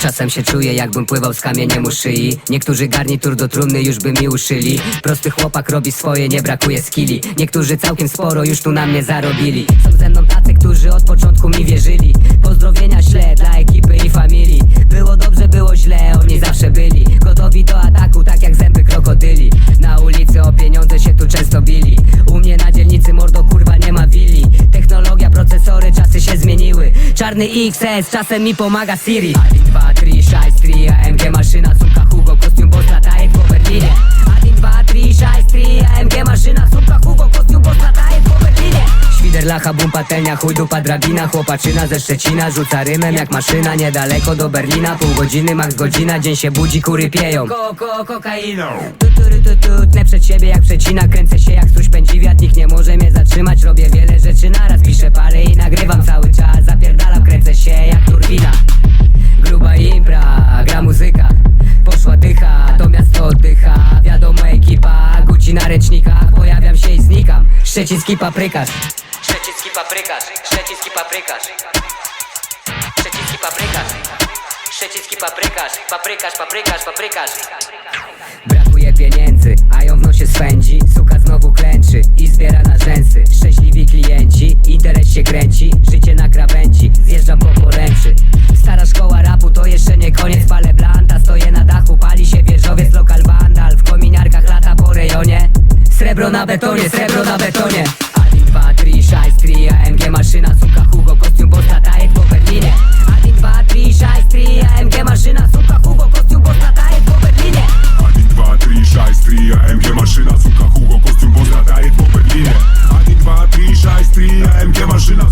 Czasem się czuję jakbym pływał z kamieniem u szyi. Niektórzy garnitur do trumny już by mi uszyli. Prosty chłopak robi swoje, nie brakuje skilli. Niektórzy całkiem sporo już tu na mnie zarobili. Są ze mną tacy, którzy od początku mi wierzyli. Pozdrowienia śle dla ekipy i familii. Było dobrze, było źle, oni zawsze byli. Gotowi do ataku, tak jak zęby krokodyli. Na ulicy o pieniądze się tu często bili. U mnie na dzielnicy mordo kurwa nie ma willi. Technologia, procesory, czasy się zmieniły. Czarny XS, czasem mi pomaga Siri. 1, 2, 3, 6, 3, AMG maszyna, sumka Hugo, kostium boss lataje po Berlinie 1, 2, 3, 6, 3, AMG maszyna, sumka Hugo, kostium boss lataje po Berlinie Świder, lacha, bum, patelnia, chuj, dupa, drabina Chłopaczyna ze Szczecina, rzuca rymem jak maszyna Niedaleko do Berlina, pół godziny, max godzina Dzień się budzi, kury pieją Ko, ko, kokainą tu, tu, tu, tu, tnę przed siebie jak przecina Kręcę się jak struś pędzi wiatr, nikt nie może mnie zatrzymać ręcznikach Pojawiam się i znikam. Szczeciński paprykarz. Szczeciński paprykarz. Szczeciński paprykarz. Szczeciński paprykarz. Szczeciński paprykarz. Paprykarz, paprykarz, paprykarz. Brakuje pieniędzy, a ją w nosie swędzi srebro na betonie, srebro na betonie. Adin 2, 3, Scheiß 3, AMG maszyna, suka Hugo, kostium bossa, tajet po Berlinie. Adin 2, 3, Scheiß 3, AMG maszyna, suka Hugo, kostium bossa, tajet po Berlinie. Adin 2, 3, Scheiß 3, AMG maszyna, suka Hugo, kostium bossa, tajet po Berlinie. Adin 2, 3, Scheiß 3, AMG maszyna,